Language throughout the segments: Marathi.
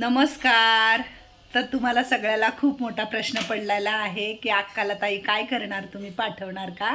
नमस्कार. तर तुम्हाला सगळ्याला खूप मोठा प्रश्न पडलेला आहे की अक्काला ताई काय करणार तुम्ही पाठवणार का?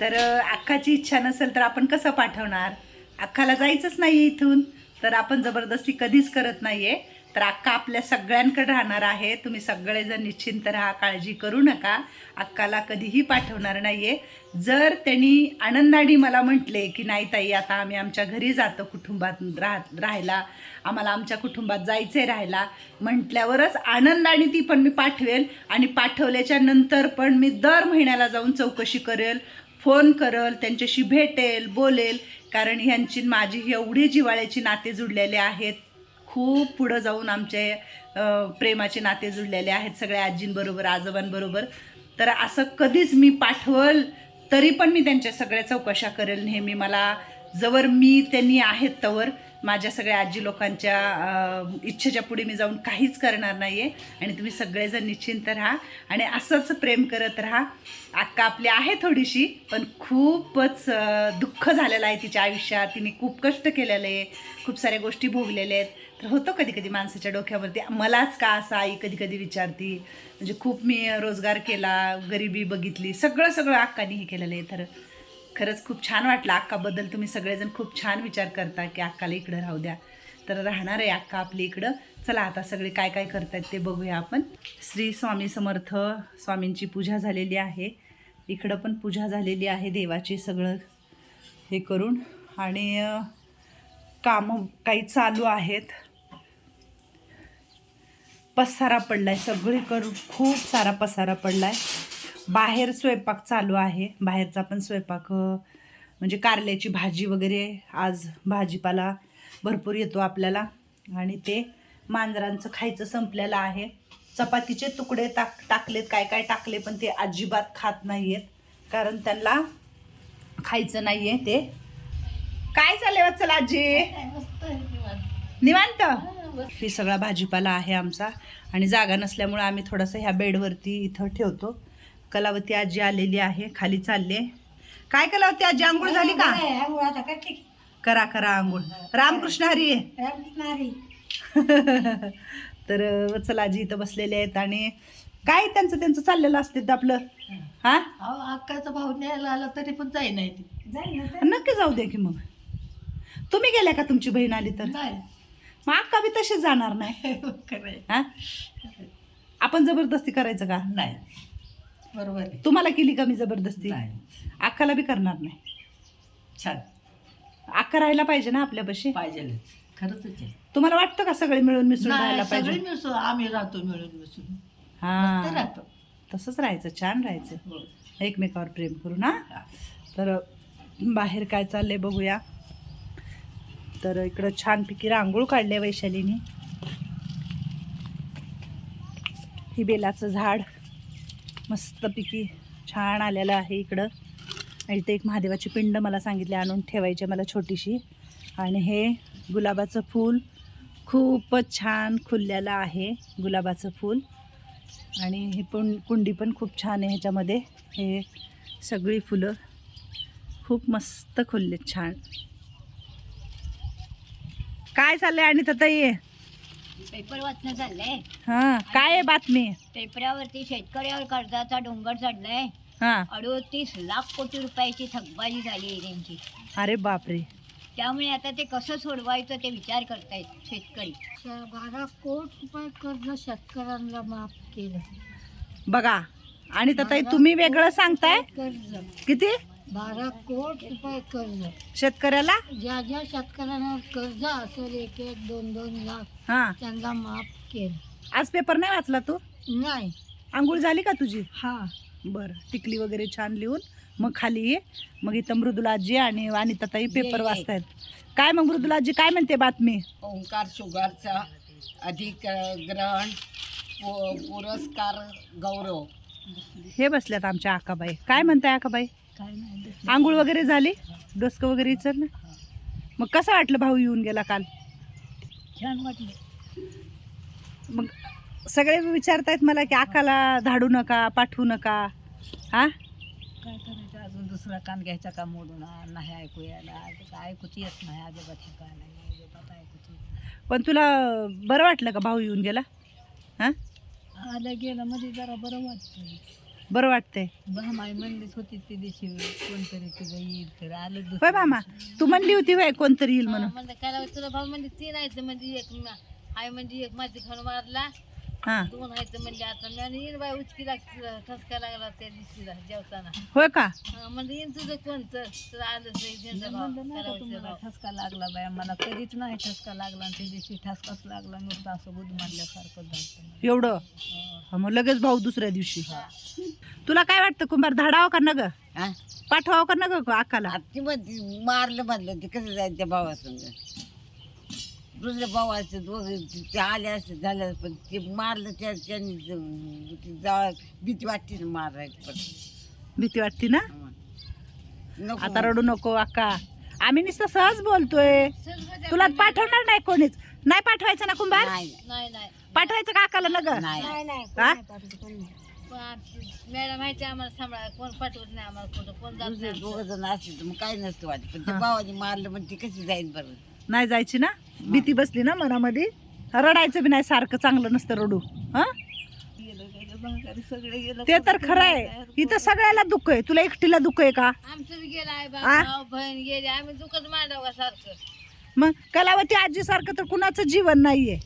तर अक्काची इच्छा नसेल तर आपण कसं पाठवणार? अक्काला जायचंच नाही इथून. तर आपण जबरदस्ती कधीच करत नाही आहे तर अक्का आपल्या सगळ्यांकडे राहणार आहे. तुम्ही सगळेजण निश्चिंत राहा काळजी करू नका. अक्काला कधीही पाठवणार नाही आहे जर त्यांनी आनंदाने मला म्हटले की नाही ताई आता आम्ही आमच्या घरी जातो कुटुंबात राह राहायला. आम्हाला आमच्या कुटुंबात जायचंय राहायला. म्हटल्यावरच आनंदाने ती पण मी पाठवेल आणि पाठवल्याच्या नंतर पण मी दर महिन्याला जाऊन चौकशी करेल फोन करल त्यांच्याशी भेटेल बोलेल. कारण ह्यांची माझी एवढी जिवाळ्याची नाते जुडलेले आहेत. खूप पुढं जाऊन आमचे प्रेमाचे नाते जुळलेले आहेत सगळ्या आजींबरोबर आजोबांबरोबर. तर असं कधीच मी पाठवल तरी पण मी त्यांच्या सगळ्या चौकशा करेल नेहमी. मला जवळ मी त्यांनी आहेत तवर. माझ्या सगळ्या आजी लोकांच्या इच्छेच्या पुढे मी जाऊन काहीच करणार नाही आहे आणि तुम्ही सगळेजण निश्चिंत राहा आणि असंच प्रेम करत राहा. अक्का आपली आहे थोडीशी पण खूपच दुःख झालेलं आहे तिच्या आयुष्यात. तिने खूप कष्ट केलेले आहे खूप साऱ्या गोष्टी भोगलेल्या आहेत. तर होतं कधी कधी माणसाच्या डोक्यावरती. मलाच का असं आई कधी कधी विचारती म्हणजे खूप मी रोजगार केला गरिबी बघितली सगळं सगळं अक्कानी हे केलेलं आहे. तर खरंच खूप छान वाटलं. अक्काबद्दल तुम्ही सगळेजण खूप छान विचार करता की अक्काला इकडं राहू द्या. तर राहणार आहे अक्का आपली इकडं. चला आता सगळे काय काय करतात ते बघूया आपण. श्री स्वामी समर्थ स्वामींची पूजा झालेली आहे. इकडं पण पूजा झालेली आहे देवाची सगळं हे करून. आणि कामं काही चालू आहेत. पसारा पडलाय. सगळीकडून खूप सारा पसारा पडलाय. बाहेर स्वयंपाक चालू आहे. बाहेरचा पण स्वयंपाक म्हणजे कारल्याची भाजी वगैरे आज भाजीपाला भरपूर येतो आपल्याला. आणि ते मांजरांचं खायचं संपलेलं आहे. चपातीचे तुकडे टाक टाकलेत. काय काय टाकले पण ते अजिबात खात नाही आहेत कारण त्यांना खायचं नाही आहे ते. काय चाललंय वत्सल आजी निवांत. ही सगळा भाजीपाला आहे आमचा. आणि जागा नसल्यामुळे आम्ही थोडंसं ह्या बेडवरती इथं ठेवतो. कलावती आजी आलेली आहे खाली चालले काय कलावती आजी आंघोळ झाली का? करा करा आंघोळ. रामकृष्ण हरी तर वत्सल आजी इथं बसलेले आहेत आणि काय त्यांचं त्यांचं चाललेलं असते आपलं? हा? अक्काचा भाऊ न्यायला आला तरी पण जाई नाही नक्की जाऊ दे की मग. तुम्ही गेल्या का तुमची बहीण आली तर? नाही. मग अक्का बी तशीच जाणार नाही. हा? आपण जबरदस्ती करायचं का? नाही. बरोबर आहे. तुम्हाला केली का मी जबरदस्ती? नाही. अक्काला बी करणार नाही. छान. अक्का राहायला पाहिजे ना आपल्यापाशी पाहिजे खरंच आहे. तुम्हाला वाटतं का सगळे मिळून मिसळून राहायला नाही सगळे पाहिजे मिळून आम्ही राहतो मिळून मिसळून. मस्त हा राहतो. तसंच राहायचं छान राहायचं. हो. एकमेकावर प्रेम करू ना? हा. तर बाहेर काय चाललंय बघूया. तर इकडं छानपैकी रांगोळ काढले वैशालीने. ही बेलाचं झाड मस्तपैकी छान आलेलं आहे इकडं. आणि ते एक महादेवाची पिंड मला सांगितले आणून ठेवायची मला छोटीशी. आणि हे गुलाबाचं फूल खूपच छान खुललेलं आहे गुलाबाचं फूल. आणि ही पण कुंडी पण खूप छान आहे ह्याच्यामध्ये. हे सगळी फुलं खूप मस्त खुललेत छान. काय चाललंय आणि ताई? पेपर वाचणं चाललंय. हां काय आहे बातमी? पेपरावरती शेतकऱ्यावर कर्जाचा डोंगर चढलाय. हां. अडोतीस लाख कोटी रुपयाची थकबाजी झाली आहे त्यांची. अरे बापरे. त्यामुळे आता ते कसं सोडवायचं ते विचार करतायत शेतकरी. बारा कोट रुपये कर्ज शेतकऱ्यांना माफ केलं. बघा आणि ताई तुम्ही वेगळं सांगताय? कर्ज. किती? बारा कोट रुपये कर्ज. शेतकऱ्याला? ज्या ज्या शेतकऱ्यांना कर्ज असेल एक एक दोन दोन लाख हां. त्यांना माफ केलं. आज पेपर नाही वाचला तू? नाही. आंघोळ झाली का तुझी? हा. बरं टिकली वगैरे छान लिहून मग खाली ये. मग इथं मृदुलाजी आणि अनिताताई पेपर. वाचतायत. काय मग मृदुलाजी काय म्हणते बातमी? ओंकार शुगरचा अधिग्रहण पु- पुरस्कार गौरव. हे बसल्यात आमच्या आकाबाई. काय म्हणताय आकाबाई? आंघोळ वगैरे झाली? डोसकं वगैरे इचर ना? मग कसं वाटलं भाऊ येऊन गेला काल? छान वाटलं. मग सगळे विचारतायत मला की आकाला धाडू नका पाठवू नका. हा? काय करायचं? अजून दुसरा कान घ्यायचा का मोडून? नाही ऐकू यायला. ऐकूच येत नाही अजिबात हे काय नाही अजिबात ऐकूच. पण तुला बरं वाटलं का भाऊ येऊन गेला? हां? आलं गेलं मध्ये जरा बरं वाटतं बरं वाटतंय. म्हणलीच होती ते दिवशी कोणतरी तुझं येईल तर आलं होय मामा तू म्हणली होती होय कोणतरी येईल म्हणून. काय तुला भाऊ म्हणजे तीन आहेत म्हणजे एक आहे म्हणजे एक माझी खाऊन मारला हां. दोन आहेत म्हणजे आता मी आणि येईन बाय उचकी ठसका लागला त्या दिवशीला जेवताना. होय का? हा, म्हणजे येईन तुझं कोणतं तर आलंच नाही त्यांचा भाव, करावंचं भाव. ठसका लागला बाय मला कधीच नाही ठसका लागला आणि त्या दिवशी ठसकाच लागला नुसतं असं बुध मारल्यासारखं झालं एवढं? हा, मग लगेच भाऊ दुसऱ्या दिवशी. तुला काय वाटतं कुंभार धाडावं का न ग हा? पाठवावं का न ग अक्काला? आत्ती मारलं म्हणलं ते कसं जायचं त्या भावासंग? दुसरे भाऊ असते दोघे ते आले असते झालं पण ते मारलं त्या त्यांनी ज- ते भीती वाटते ना मारायची पण. भीती वाटते ना? नको. आता रडू नको अक्का. आम्ही नुसतं सहज बोलतोय. तुला पाठवणार नाही कोणीच. नाही पाठवायचं ना कुंभार? नाही नाही. नाही पाठवायचं का अक्काला न ग नाही हा? मॅडम माहिती आम्हाला सांभाळा कोण पाठवत नाही आम्हाला कुठं कोण जात दुसरे नाही दोघं जण असते तर मग काय नसतं वाटत. पण हा. त्या भावाने मारलं म्हणजे ती कशी जाईल बरं? नाही जायची ना? भीती बसली ना मनामध्ये? रडायचं बी नाही सारखं चांगलं नसतं रडू. हा? सगळे गेलं ते तर खरं आहे. इथं सगळ्याला दुःख आहे. तुला एकटीला दुःख आहे का? मग कलावती आजी सारखं तर कुणाचं जीवन नाहीये.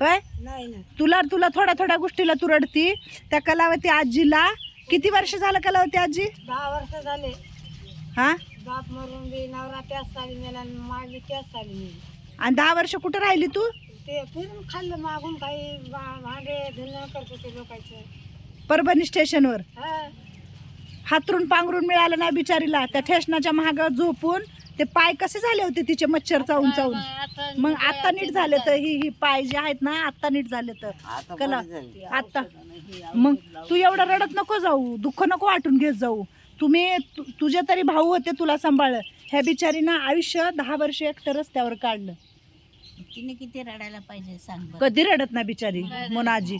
होय? नाही ना तुला तुला थोड्या थोड्या गोष्टीला तू रडती. त्या कलावती आजीला किती वर्ष झालं कलावती आजी? दहा वर्ष झाले. हा? बाप मरून बी नवरा त्याच साली मेला आणि मागे त्याच साली मेली आणि दहा वर्ष कुठं राहिली तू? ते फिरून खाल्लं मागून काही भा- भांडे धुणं करत होते लोकांचं. परभणी स्टेशनवर? हा. हातरून पांघरून मिळालं नाही बिचारीला. त्या ठेशनाच्या महागावर झोपून ते पाय कसे झाले होते तिचे मच्छर चावून चावून? मग आता नीट झाले तर ही ही पाय जे आहेत ना आता नीट झाले तर. कला. आता. मग तू एवढं रडत नको जाऊ. दुःख नको वाटून घेत जाऊ. तुम्ही तु- तुझे तरी भाऊ होते तुला सांभाळलं. ह्या बिचारीनं आयुष्य दहा वर्ष एकटं रस्त्यावर काढलं. तिने किती रडायला पाहिजे सांग कधी रडत नाही बिचारी मोनाजी.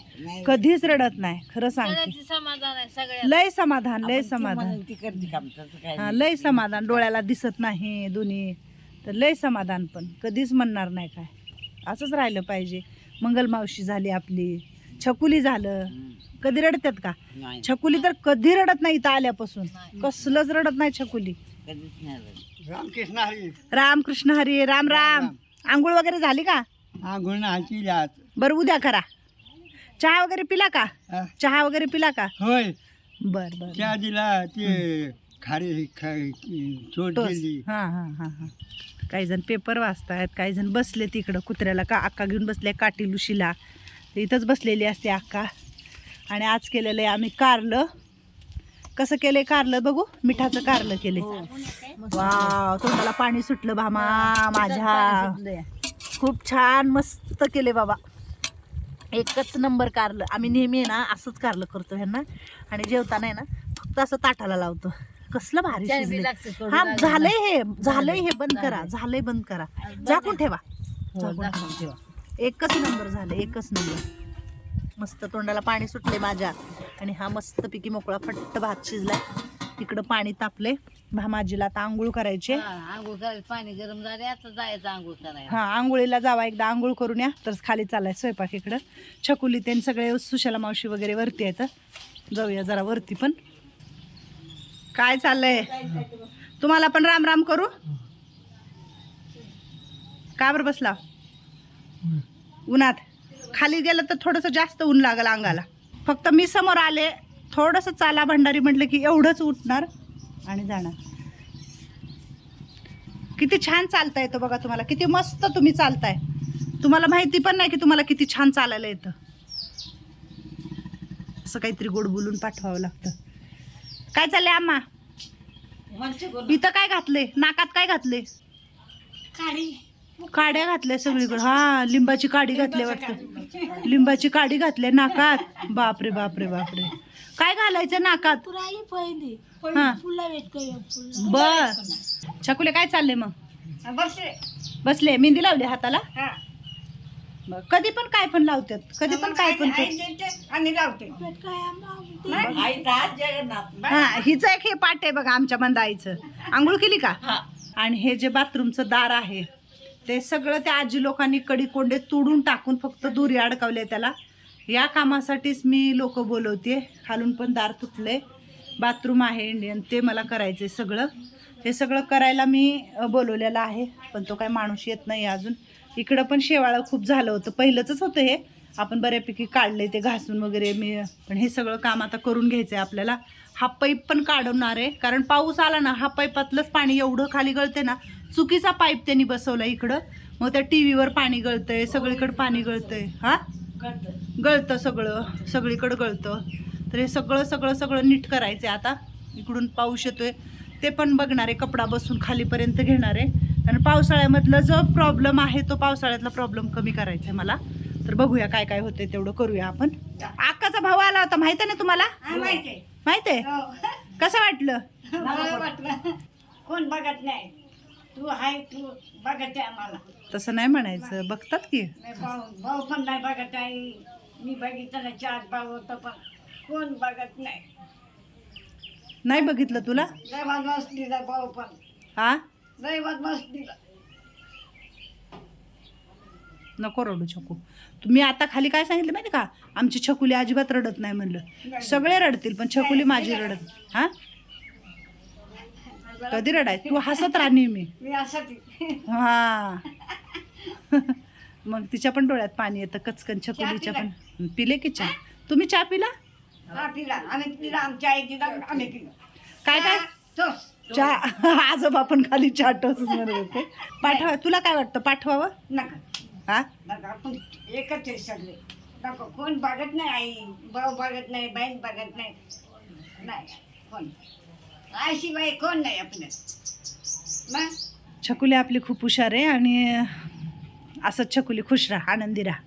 कधीच रडत नाही खरं सांगते. समाधान आहे सगळ्या लय समाधान लय आपण ती समाधान. म्हणून ती करते काम तसं काय हा, नाही. लय समाधान डोळ्याला दिसत नाही दोन्ही. तर लय समाधान पण कधीच म्हणणार नाही काय. असंच राहिलं पाहिजे. मंगल मावशी झाली आपली. छकुली झालं. कधी रडतात का? नाही. छकुली तर कधी रडत नाही इथं आल्यापासून. कसलंच रडत नाही छकुली. कधीच नाही. रामकृष्ण हरी. रामकृष्ण हरी राम राम आंघोळ वगैरे झाली का? आंघोळ लाच बरं उद्या करा. चहा वगैरे पिला का? हा? चहा वगैरे पिला का? होय. बर बर त्या दिला ते खारी चोट टोस. दिली हा हा हा हा. काही जण पेपर वाचतायत काही जण बसले तिकडं कुत्र्याला का अक्का घेऊन बसले काठी लुशीला इथंच बसलेली असते अक्का. आणि आज केलेलं आहे आम्ही कारलं. कसं केलंय कारलं बघू? मिठाचं कारलं केले वाव तोंडाला पाणी सुटलं भामा माझ्या. खूप छान मस्त केले बाबा. एकच नंबर कारलं. आम्ही नेहमी ना असंच कारलं करतो ह्यांना. आणि जेवताना आहे ना फक्त असं ताटाला लावतो. कसलं भारी शिजलंय. हा झालंय हे. झालंय हे. बंद करा. झालंय बंद करा. झाकून ठेवा. झाकून ठेवा. एकच नंबर झालं एकच नंबर. मस्त तोंडाला पाणी सुटले माझ्या. आणि हा मस्त पिकी मोकळा फट्ट भात शिजलाय. इकडं पाणी तापले भामाजीला आता आंघोळ करायचे आंघोळ पाणी गरम झाले आता जायचं आंघोळ करायला. हा आंघोळीला जावा एकदा आंघोळ करून या. तर खाली चालाय स्वयंपाक इकडं. छकुली ते सगळे सुशाला मावशी वगैरे वरती आहेत. जाऊया जरा वरती पण. काय चाललंय? तुम्हाला पण राम राम करू? का बरं बसला? उन्हात. खाली गेलं तर थोडंसं जास्त ऊन लागल अंगाला. फक्त मी समोर आले थोडंसं चाला भंडारी म्हटलं की एवढंच उठणार आणि जाणार. किती छान चालता येतं बघा तुम्हाला किती मस्त तुम्ही चालताय. तुम्हाला माहिती पण नाही की तुम्हाला किती छान चालायला येतं. असं काहीतरी गोड बोलून पाठवावं लागतं. काय चाललंय आम्हा? इथं काय घातले नाकात काय घातले काड्या घातल्या सगळीकडे. हा लिंबाची काडी घातली वाटतं. लिंबाची काडी घातली नाकात. बापरे बापरे बापरे. काय घालायचं नाकात? पुराई पहिली. हा. फुलं वेट फुलं. बर. छकुले काय चाललंय मग? बसले. बसले. मेहंदी लावली हाताला? हा. कधी पण काय पण लावतात. कधी पण काय पण आईचा हा हिचं एक हे पाट आहे बघा आमच्या मंदाईचं आंघोळ केली का? आणि हे जे बाथरूमचं दार आहे ते सगळं त्या आजी लोकांनी कडीकोंडे तोडून टाकून फक्त दोरी अडकावले त्याला. या कामासाठीच मी लोक बोलवते खालून पण दार तुटले बाथरूम आहे इंडियन ते मला करायचे सगळं. हे सगळं करायला मी बोलवलेलं आहे. पण तो काय माणूस येत नाही अजून. इकडं पण शेवाळं खूप झालं होतं. पहिलंच होतं हे. आपण बऱ्यापैकी काढले ते घासून वगैरे मी पण हे सगळं काम आता करून घ्यायचं आहे आपल्याला. हा पाईप पण काढवणार आहे कारण पाऊस आला ना हा पाईपातलंच पाणी एवढं खाली गळते ना चुकीचा पाईप त्यांनी बसवला इकडं. मग त्या टी व्हीवर पाणी गळतंय सगळीकडं पाणी गळतंय. हा? गळतं सगळं सगळीकडं गळतं. तर हे सगळं सगळं सगळं नीट करायचं आहे आता. इकडून पाऊस येतोय. ते पण बघणार आहे कपडा बसून खालीपर्यंत घेणार आहे. आणि पावसाळ्यामधला जो प्रॉब्लेम आहे तो पावसाळ्यातला प्रॉब्लेम कमी करायचा आहे मला. तर बघूया काय काय होतंय तेवढं करूया आपण. आकाचा भाऊ आला होता माहीत आहे ना तुम्हाला? माहीत आहे. कसं वाटलं? मला वाटलं कोण बघत नाही. तू आहे तू बघत आम्हाला. तसं नाही म्हणायचं. बघतात की. नाही भाऊ भाऊ पण नाही बघत आहे. मी बघितलं चार भाऊ होतं पण कोण बघत नाही. नाही बघितलं तुला? दिला भाऊ पण. हा? दिला नको रडू छकू. तुम्ही आता खाली काय सांगितलं माहिती का? आमची छकुली अजिबात रडत नाही म्हणलं. सगळे रडतील पण छकुली माझी रडत. हा? कधी रडाय तू हसत राह नेहमी मी हा. मग तिच्या पण डोळ्यात पाणी येतं कचकन छकुलीच्या पण. पिले की चहा? तुम्ही चहा पिला? हा आम्ही पिला आमच्या आई आम्ही पिला. काय काय? चहा. आजोबा पण खाली चहा टोचच म्हणत होते. पाठवा तुला काय वाटतं? पाठवावं? नका. हा? नका. आपण एकच आहे सगळे. नको. कोण बघत नाही आई? भाऊ बघत नाही बहीण बघत नाही. नाही. कोण? कोण नाही आपल्या छकुली आपली खूप हुशार आहे आणि असंच छकुली खुश राहा आनंदी राहा.